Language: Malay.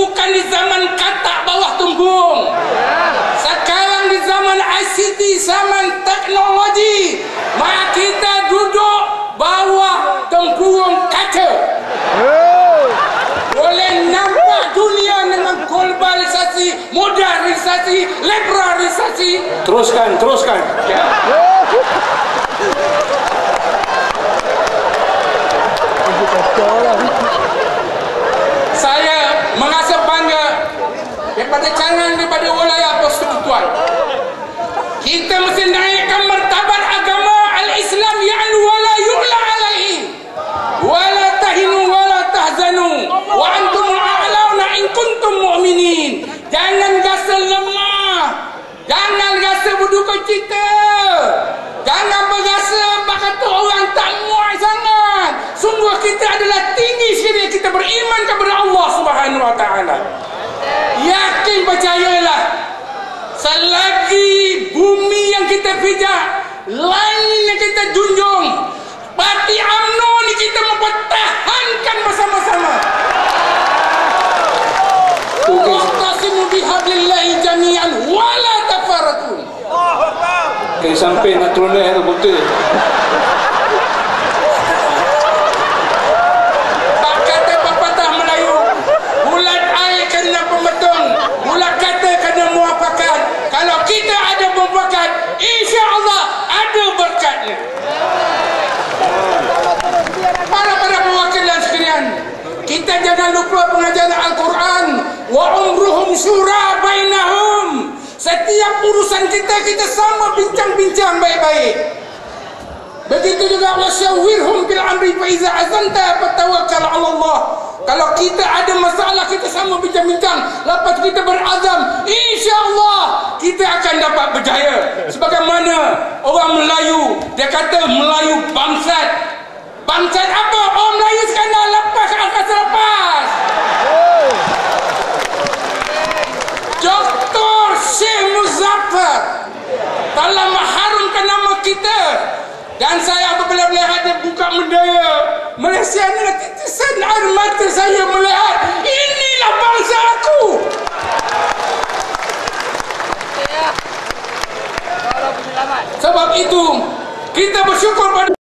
bukan di zaman katak bawah tunggung. Sekarang di zaman ICT, zaman teknologi. Maka kita duduk bawah tunggung kaca. Boleh nampak dunia dengan globalisasi, modernisasi, liberalisasi. Teruskan, teruskan. Ya. Mu'minin. Jangan rasa lemah. Jangan rasa berduka cita. Jangan berasa kata orang tak muat sangat. Sungguh kita adalah tinggi sekali kita beriman kepada Allah Subhanahu wa taala. Yakin percayalah. Selagi bumi yang kita pijak, langit yang kita junjung, Okay, sampai nak turun naik tu. Tak kata pepatah Melayu. Bulat air kena pemetung Bulat kata kena muafakat Kalau kita ada muafakat Insya Allah ada berkatnya. Para-para perwakilan sekalian Kita jangan lupa pengajaran Al-Quran. Wa umruhum syura bainahum Setiap urusan kita Kita sama bincang-bincang baik-baik Begitu juga wasyawirhum bil amri fa iza azanta fatawakkal 'ala Allah. Kalau kita ada masalah kita sama bincang-bincang, lepas kita berazam, insya-Allah kita akan dapat berjaya. Sebagaimana orang Melayu, dia kata Melayu bangsat. Bangsat apa? Orang Melayu dan saya apabila melihat dia buka bendera Malaysia ni titisan air mata saya melihat inilah bangsa aku. Sebab itu kita bersyukur pada